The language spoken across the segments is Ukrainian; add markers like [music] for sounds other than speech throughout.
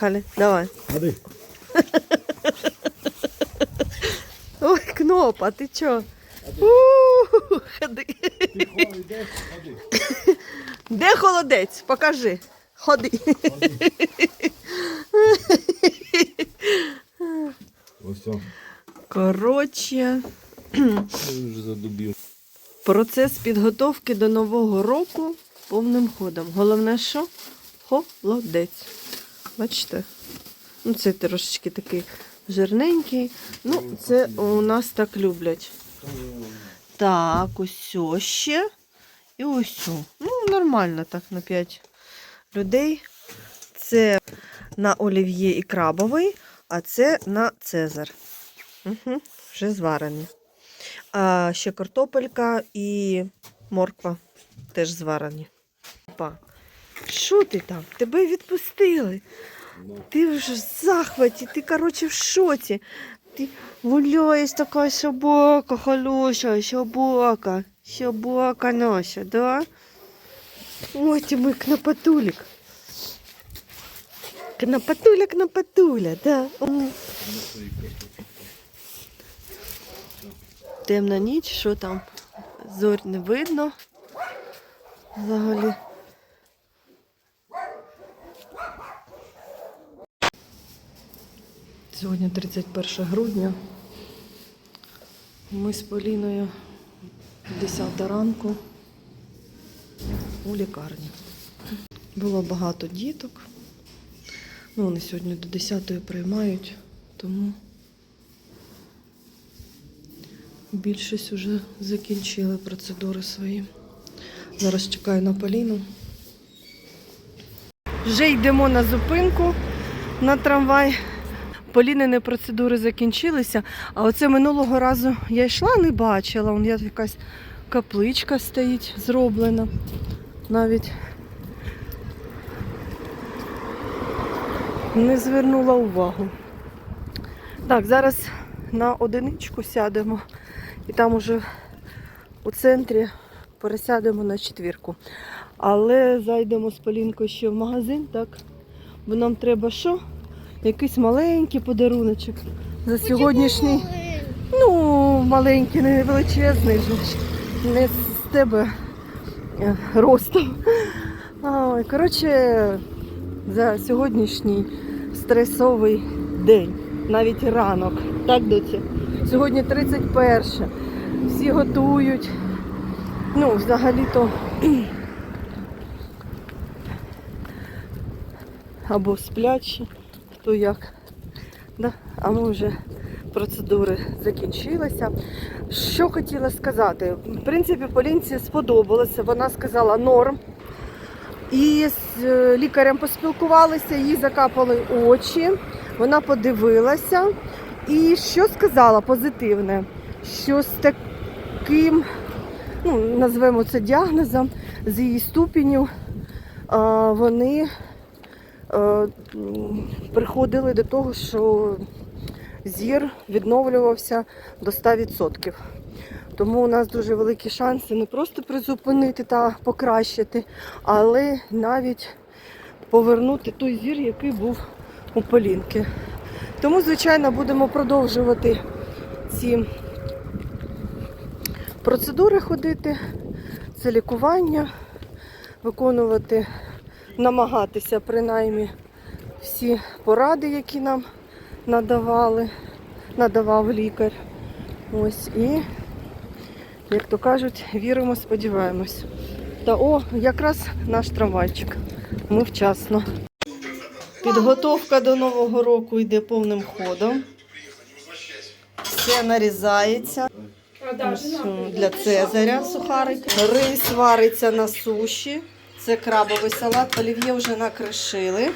Халі, давай. Ходи. [laughs] Ой, Кнопа, ти чо? Ходи. [laughs] Де холодець? Покажи. Ходи. Ось. Коротше, вже задубів. процес підготовки до Нового року повним ходом. Головне, що? Холодець. Бачите? Ну, це трошечки такий жирненький. Ну, це у нас так люблять. Так, ось ще. І ось. Ну, нормально так на 5 людей. Це на олів'є і крабовий, а це на цезар. Угу, вже зварені. А ще картопелька і морква теж зварені. Опа. Що ти там? Тебе відпустили. Ти вже в захваті, ти, коротше, в шоці. Ти гуляєш така собака, хороша, собака, собака наша, да? Ой, ти мой кнопотулик. Кнопотуля, кнопотуля, да. Темна ніч, що там? Зорь не видно. Взагалі. Сьогодні 31 грудня. Ми з Поліною 10 ранку у лікарні. Було багато діток. Ну, вони сьогодні до 10 приймають, тому більшість вже закінчили процедури свої. Зараз чекаю на Поліну. Вже йдемо на зупинку на трамвай. Полінини процедури закінчилися, а оце минулого разу я йшла, не бачила. Вон якась капличка стоїть зроблена. Навіть не звернула увагу. Так, зараз на одиничку сядемо і там уже у центрі пересядемо на четвірку. Але зайдемо з Полінкою ще в магазин, так? Бо нам треба що? Якийсь маленький подаруночок за сьогоднішній. Ну, маленький, не величезний, ж, не з тебе е, ростом. Ой, коротше, за сьогоднішній стресовий день, навіть ранок. Так, доці? Сьогодні 31. Всі готують. Ну, взагалі-то [clears throat] або сплячі, хто як. Да? А ми вже процедури закінчилися. Що хотіла сказати? В принципі, Полінці сподобалося. Вона сказала норм. І з е, лікарем поспілкувалися, їй закапали очі, вона подивилася. І що сказала позитивне? Що з таким, ну, назвемо це діагнозом, з її ступеню, вони приходили до того, що зір відновлювався до 100%. Тому у нас дуже великі шанси не просто призупинити та покращити, але навіть повернути той зір, який був у Полінки. Тому, звичайно, будемо продовжувати ці процедури ходити, це лікування, виконувати, намагатися принаймні всі поради, які нам надавали, надавав лікар. Ось і як то кажуть, віримо, сподіваємось. Та о, якраз наш трамвайчик. Ми вчасно. Підготовка до Нового року йде повним ходом. Все нарізається. Для Цезаря сухарик. Рис вариться на суші. Це крабовий салат. Олів'є вже накришили.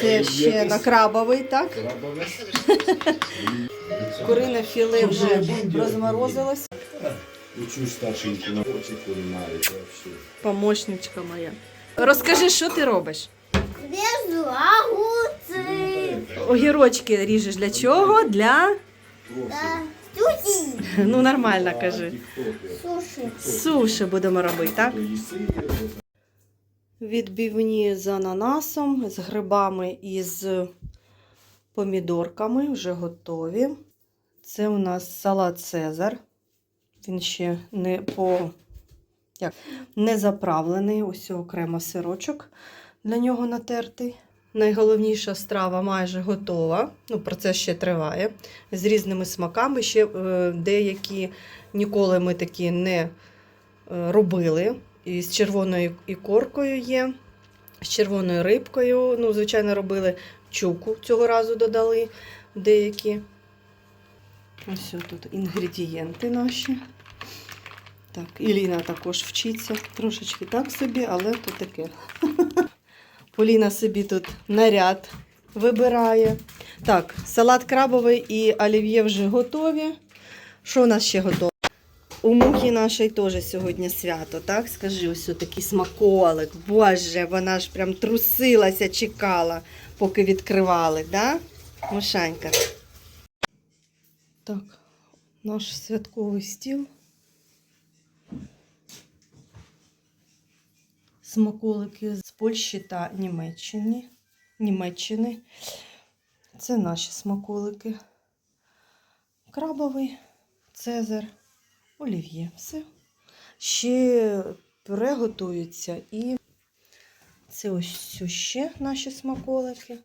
Це ще на крабовий, так? Курине філе вже розморозилось. Учу старшеньку на очі кулінарі. Помощничка моя. Розкажи, що ти робиш? Режу огурцы. Огірочки ріжеш для чого? Для. Да. Ну, нормально кажи. Суши. Суші будемо робити, так? Відбивні з ананасом, з грибами і з помідорками вже готові. Це у нас салат Цезар. Він ще не по як, не заправлений. Ось окремо сирочок для нього натертий. Найголовніша страва майже готова. Ну, процес ще триває. З різними смаками. Ще е, деякі ніколи ми такі не е, робили. І з червоною ікоркою є, з червоною рибкою. Ну, звичайно, робили чуку цього разу додали деякі. Ось тут інгредієнти наші. Так, Іліна також вчиться. Трошечки так собі, але то таке. [laughs] Поліна собі тут наряд вибирає. Так, салат крабовий і олів'є вже готові. Що у нас ще готово? У мухи нашої теж сьогодні свято, так? Скажи, ось такий смаколик. Боже, вона ж прям трусилася, чекала, поки відкривали, да? Мушанька. Так, наш святковий стіл. Смаколики з Польщі та Німеччини. Німеччини. Це наші смаколики. Крабовий, цезар, олів'є. Все. Ще пюре готується і це ось ще наші смаколики.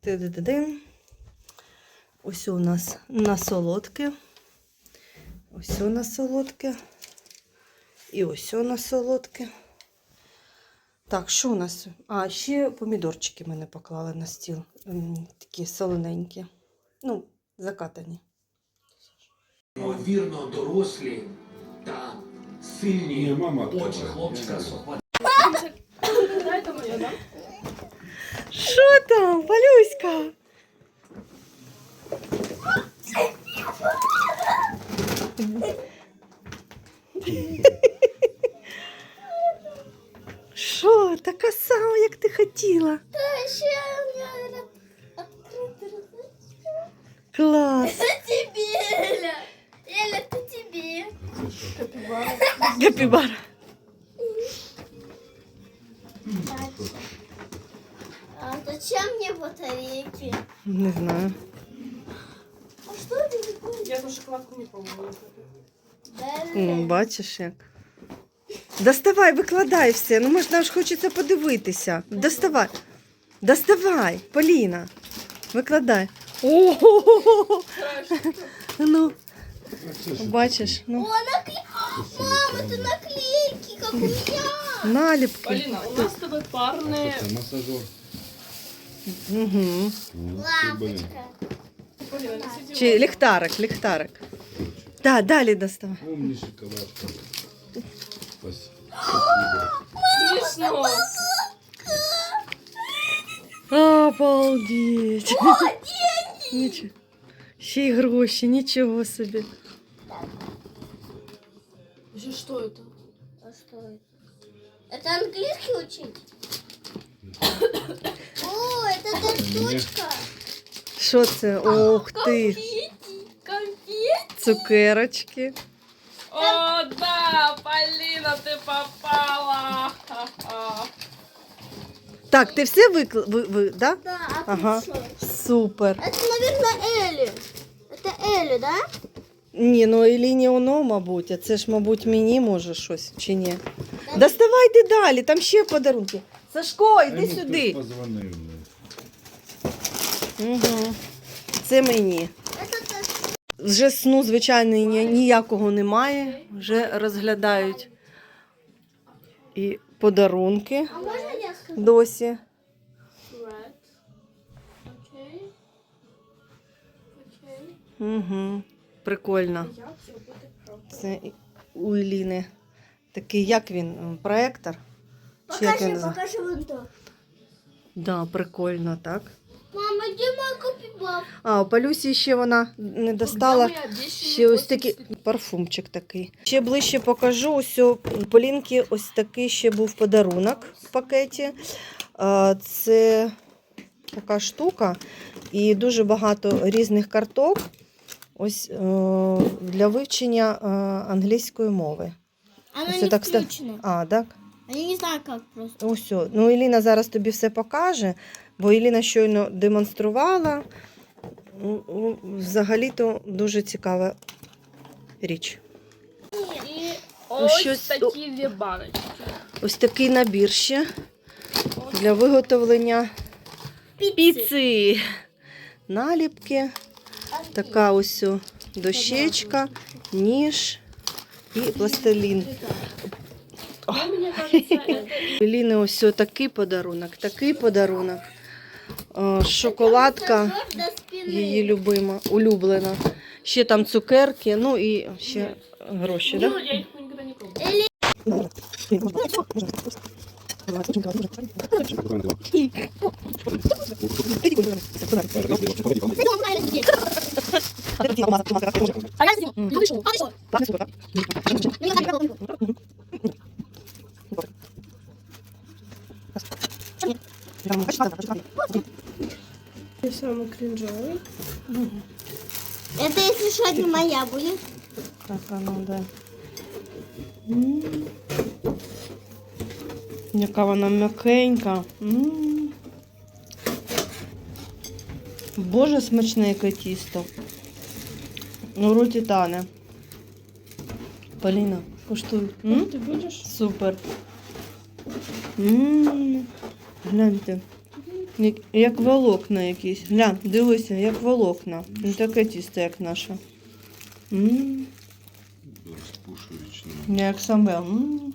Ти-ди-ди-дин. Ось у нас на. Ось на солодке. І ось на солодке. Так, що у нас? А, ще помідорчики мене поклали на стіл. Такі солоненькі. Ну, закатані. Ймовірно, дорослі та сильні Ні, мама очі хлопчика Софа Що там, Валюська? Що, така сама, як ти хотіла? Клас. Капібара. А зачем мне батарейки? Не знаю. А что это такое? Я эту шоколадку не пробовала. Ну, бачиш як. Доставай, викладай все. Ну, можна ж хочеться подивитися. Доставай. Доставай, Поліна. Викладай. О, ну, бачиш, О, ну, наклейки. Мама, это наклейки, как у меня. наліпки. Полина, у нас с тобой парные... Це масажер. Угу. Ну, ти, блін. Лампочка. Полина, несите Чи его. ліхтарик, ліхтарик. Так, далі доставай. Умні шоколадка. Спасибо. Смешно. Обалдеть. Нічого. Ще й гроші, нічого собі. Вообще, что это? А что это? Это английский учить? [coughs] О, это та штучка. Що це? Ох ти. Конфетти. Конфетти. Цукерочки. О, да, Полина, ты попала. Ха-ха. [laughs] Так, ти все викл... ви, ви, да? Да, а Ага. тут что? Супер. Это, наверное, Элли. Это Элли, да? Ні, ну Еліні оно, мабуть, а це ж, мабуть, мені може щось чи ні. Доставайте далі, там ще подарунки. Сашко, йди сюди. позвонив. Угу. Це мені. Вже сну, звичайно, ні- ніякого немає. Вже розглядають і подарунки досі. Угу. Прикольно. Це у Еліни такий, як він, проектор? Чи як він Покажи, називає? покажи вон то. Да, прикольно, так. Мама, где моя копибаб? А, у Палюсі ще вона не достала. Ще ось такий 80 парфумчик такий. Ще ближче покажу. Ось у Полінки ось такий ще був подарунок в пакеті. А, Це така штука і дуже багато різних карток. Ось е, для вивчення е, англійської мови. Она Ось не так ста- включена. А, так? А я не знаю, как просто. Ось. о. Ну, Еліна зараз тобі все покаже, бо Еліна щойно демонструвала. Ну, ну, Взагалі-то дуже цікава річ. І ось щось- такі дві баночки. Ось такий набір ще для виготовлення піци. Наліпки, така ось дощечка, ніж і пластилін. Еліни ось такий подарунок, такий подарунок. Шоколадка її любима, улюблена. Ще там цукерки, ну і ще гроші, Ну, так? я їх ніколи не пробувала. А я сниму. Ну, ты что? А ты что? Я Яка вона м'якенька. Боже, смачне яке тісто. У роті тане. Поліна, коштуй. М? Ти будеш? Супер. М, Гляньте. Як, як волокна якісь. Глянь, дивися, як волокна. Не таке тісто, як наше. М, Розпушуючи. Як саме. М. Угу.